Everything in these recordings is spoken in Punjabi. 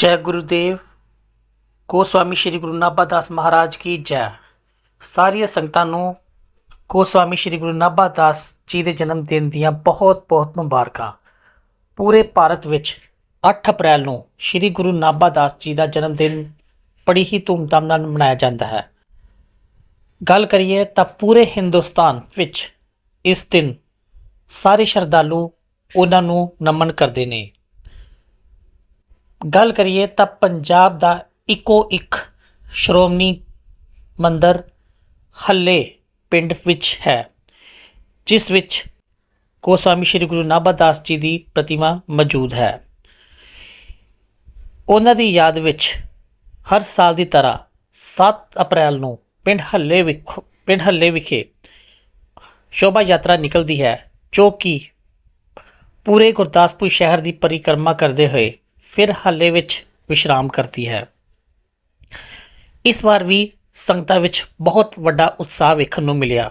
ਜੈ ਗੁਰੂਦੇਵ। ਗੋਸਵਾਮੀ ਸ੍ਰੀ ਗੁਰੂ ਨਾਭਾ ਦਾਸ ਮਹਾਰਾਜ ਕੀ ਜੈ। ਸਾਰੀਆਂ ਸੰਗਤਾਂ ਨੂੰ ਗੋਸਵਾਮੀ ਸ੍ਰੀ ਗੁਰੂ ਨਾਭਾ ਦਾਸ ਜੀ ਦੇ ਜਨਮ ਦਿਨ ਦੀਆਂ ਬਹੁਤ-ਬਹੁਤ ਮੁਬਾਰਕਾਂ। ਪੂਰੇ ਭਾਰਤ ਵਿੱਚ 8 ਅਪ੍ਰੈਲ ਨੂੰ ਸ੍ਰੀ ਗੁਰੂ ਨਾਭਾ ਦਾਸ ਜੀ ਦਾ ਜਨਮ ਦਿਨ ਬੜੀ ਹੀ ਧੂਮਧਾਮ ਨਾਲ ਮਨਾਇਆ ਜਾਂਦਾ ਹੈ। ਗੱਲ ਕਰੀਏ ਤਾਂ ਪੂਰੇ ਹਿੰਦੁਸਤਾਨ ਵਿੱਚ ਇਸ ਦਿਨ ਸਾਰੇ ਸ਼ਰਧਾਲੂ ਉਹਨਾਂ ਨੂੰ ਨਮਨ ਕਰਦੇ ਨੇ। ਗੱਲ ਕਰੀਏ ਤਾਂ ਪੰਜਾਬ ਦਾ ਇੱਕੋ ਇੱਕ ਸ਼੍ਰੋਮਣੀ ਮੰਦਰ ਹੱਲੇ ਪਿੰਡ ਵਿੱਚ ਹੈ, ਜਿਸ ਵਿੱਚ ਗੋਸਵਾਮੀ ਸ੍ਰੀ ਗੁਰੂ ਨਾਭਾਦਾਸ ਜੀ ਦੀ ਪ੍ਰਤਿਮਾ ਮੌਜੂਦ ਹੈ। ਉਹਨਾਂ ਦੀ ਯਾਦ ਵਿੱਚ ਹਰ ਸਾਲ ਦੀ ਤਰ੍ਹਾਂ 7 ਅਪ੍ਰੈਲ ਨੂੰ ਪਿੰਡ ਹੱਲੇ ਵਿਖ, ਪਿੰਡ ਹੱਲੇ ਵਿਖੇ ਸ਼ੋਭਾ ਯਾਤਰਾ ਨਿਕਲਦੀ ਹੈ, ਜੋ ਕਿ ਪੂਰੇ ਗੁਰਦਾਸਪੁਰ ਸ਼ਹਿਰ ਦੀ ਪਰਿਕਰਮਾ ਕਰਦੇ ਹੋਏ ਫਿਰ ਹਾਲੇ ਵਿੱਚ ਵਿਸ਼ਰਾਮ ਕਰਦੀ ਹੈ। ਇਸ ਵਾਰ ਵੀ ਸੰਗਤਾਂ ਵਿੱਚ ਬਹੁਤ ਵੱਡਾ ਉਤਸ਼ਾਹ ਵੇਖਣ ਨੂੰ ਮਿਲਿਆ।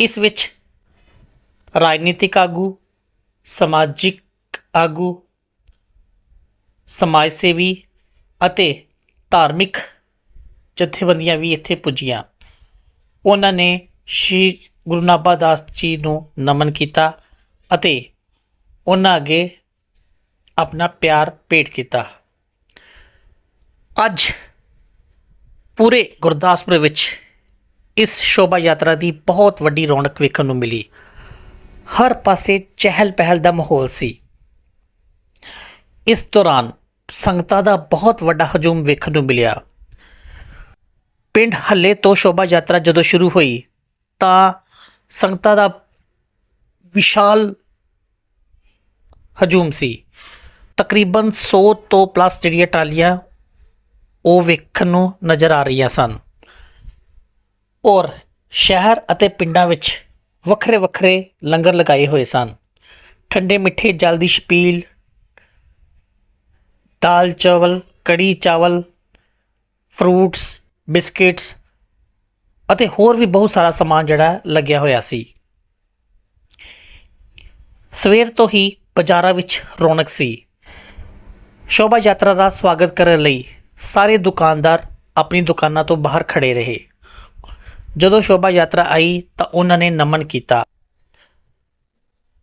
ਇਸ ਵਿੱਚ ਰਾਜਨੀਤਿਕ ਆਗੂ, ਸਮਾਜਿਕ ਆਗੂ, ਸਮਾਜ ਸੇਵੀ ਅਤੇ ਧਾਰਮਿਕ ਜਥੇਬੰਦੀਆਂ ਵੀ ਇੱਥੇ ਪੁੱਜੀਆਂ। ਉਹਨਾਂ ਨੇ ਸ਼੍ਰੀ ਗੁਰੂ ਨਾਭਾਦਾਸ ਜੀ ਨੂੰ ਨਮਨ ਕੀਤਾ ਅਤੇ ਉਹਨਾਂ ਅੱਗੇ ਆਪਣਾ ਪਿਆਰ ਭੇਟ ਕੀਤਾ। ਅੱਜ ਪੂਰੇ ਗੁਰਦਾਸਪੁਰ ਵਿੱਚ ਇਸ ਸ਼ੋਭਾ ਯਾਤਰਾ ਦੀ ਬਹੁਤ ਵੱਡੀ ਰੌਣਕ ਵੇਖਣ ਨੂੰ ਮਿਲੀ। ਹਰ ਪਾਸੇ ਚਹਿਲ ਪਹਿਲ ਦਾ ਮਾਹੌਲ ਸੀ। ਇਸ ਦੌਰਾਨ ਸੰਗਤਾਂ ਦਾ ਬਹੁਤ ਵੱਡਾ ਹਜੂਮ ਵੇਖਣ ਨੂੰ ਮਿਲਿਆ। ਪਿੰਡ ਹੱਲੇ ਤੋਂ ਸ਼ੋਭਾ ਯਾਤਰਾ ਜਦੋਂ ਸ਼ੁਰੂ ਹੋਈ, ਤਾਂ ਸੰਗਤਾਂ ਦਾ ਵਿਸ਼ਾਲ ਹਜੂਮ ਸੀ। ਤਕਰੀਬਨ 100 ਤੋਂ ਪਲੱਸ ਜਿਹੜੀਆਂ ਟਰਾਲੀਆਂ ਉਹ ਵੇਖਣ ਨੂੰ ਨਜ਼ਰ ਆ ਰਹੀਆਂ ਸਨ। ਔਰ ਸ਼ਹਿਰ ਅਤੇ ਪਿੰਡਾਂ ਵਿੱਚ ਵੱਖਰੇ ਵੱਖਰੇ ਲੰਗਰ ਲਗਾਏ ਹੋਏ ਸਨ। ਠੰਡੇ ਮਿੱਠੇ ਜਲ ਦੀ ਛਪੀਲ, ਦਾਲ ਚਾਵਲ, ਕੜੀ ਚਾਵਲ, ਫਰੂਟਸ, ਬਿਸਕਿਟਸ ਅਤੇ ਹੋਰ ਵੀ ਬਹੁਤ ਸਾਰਾ ਸਮਾਨ ਜਿਹੜਾ ਲੱਗਿਆ ਹੋਇਆ ਸੀ। ਸਵੇਰ ਤੋਂ ਹੀ ਬਾਜ਼ਾਰਾਂ ਵਿੱਚ ਰੌਣਕ ਸੀ। ਸ਼ੋਭਾ ਯਾਤਰਾ ਦਾ ਸਵਾਗਤ ਕਰਨ ਲਈ ਸਾਰੇ ਦੁਕਾਨਦਾਰ ਆਪਣੀ ਦੁਕਾਨਾਂ ਤੋਂ ਬਾਹਰ ਖੜੇ ਰਹੇ। ਜਦੋਂ ਸ਼ੋਭਾ ਯਾਤਰਾ ਆਈ ਤਾਂ ਉਹਨਾਂ ਨੇ ਨਮਨ ਕੀਤਾ।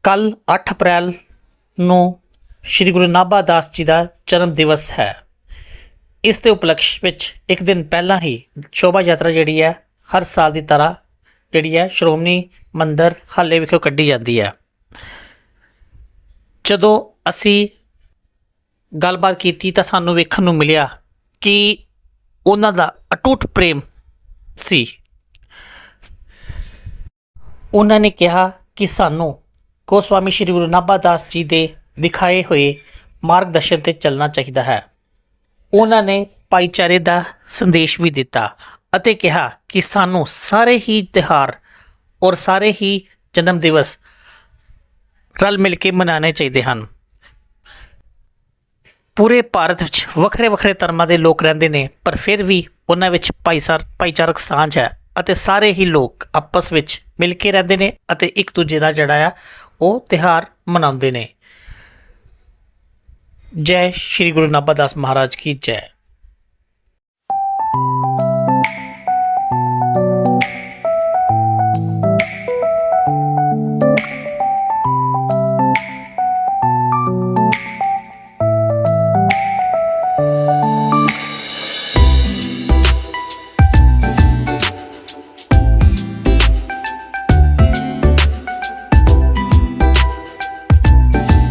ਕੱਲ 8 ਅਪ੍ਰੈਲ ਨੂੰ ਸ੍ਰੀ ਗੁਰੂ ਨਾਭਾ ਦਾਸ ਜੀ ਦਾ ਜਨਮ ਦਿਵਸ ਹੈ। ਇਸ ਦੇ ਉਪਲਕਸ਼ ਵਿੱਚ ਇੱਕ ਦਿਨ ਪਹਿਲਾਂ ਹੀ ਸ਼ੋਭਾ ਯਾਤਰਾ ਜਿਹੜੀ ਹੈ, ਹਰ ਸਾਲ ਦੀ ਤਰ੍ਹਾਂ ਜਿਹੜੀ ਹੈ, ਸ਼੍ਰੋਮਣੀ ਮੰਦਰ ਹਾਲੇ ਵਿਖੇ ਕੱਢੀ ਜਾਂਦੀ ਹੈ। ਜਦੋਂ ਅਸੀਂ ਗੱਲਬਾਤ ਕੀਤੀ ਤਾਂ ਸਾਨੂੰ ਵੇਖਣ ਨੂੰ ਮਿਲਿਆ ਕਿ ਉਹਨਾਂ ਦਾ ਅਟੁੱਟ ਪ੍ਰੇਮ ਸੀ। ਉਹਨਾਂ ਨੇ ਕਿਹਾ ਕਿ ਸਾਨੂੰ ਗੋਸਵਾਮੀ ਸ੍ਰੀ ਗੁਰੂ ਨਾਭਾਦਾਸ ਜੀ ਦੇ ਦਿਖਾਏ ਹੋਏ ਮਾਰਗਦਰਸ਼ਨ ਤੇ ਚੱਲਣਾ ਚਾਹੀਦਾ ਹੈ। ਉਹਨਾਂ ਨੇ ਭਾਈਚਾਰੇ ਦਾ ਸੰਦੇਸ਼ ਵੀ ਦਿੱਤਾ ਅਤੇ ਕਿਹਾ ਕਿ ਸਾਨੂੰ ਸਾਰੇ ਹੀ ਤਿਹਾਰ ਔਰ ਸਾਰੇ ਹੀ ਜਨਮ ਦਿਵਸ ਰਲ ਮਿਲ ਕੇ ਮਨਾਉਣੇ ਚਾਹੀਦੇ ਹਨ। ਪੂਰੇ ਭਾਰਤ ਵਿੱਚ ਵੱਖਰੇ ਵੱਖਰੇ ਧਰਮਾਂ ਦੇ ਲੋਕ ਰਹਿੰਦੇ ਨੇ, ਪਰ ਫਿਰ ਵੀ ਉਹਨਾਂ ਵਿੱਚ ਭਾਈਸਾਰ, ਭਾਈਚਾਰਕ ਸਾਂਝ ਹੈ ਅਤੇ ਸਾਰੇ ਹੀ ਲੋਕ ਆਪਸ ਵਿੱਚ ਮਿਲ ਕੇ ਰਹਿੰਦੇ ਨੇ ਅਤੇ ਇੱਕ ਦੂਜੇ ਦਾ ਜਿਹੜਾ ਆ, ਉਹ ਤਿਹਾਰ ਮਨਾਉਂਦੇ ਨੇ। ਜੈ ਸ਼੍ਰੀ ਗੁਰੂ ਨਾਨਕ ਦਾਸ ਮਹਾਰਾਜ ਕੀ ਜੈ।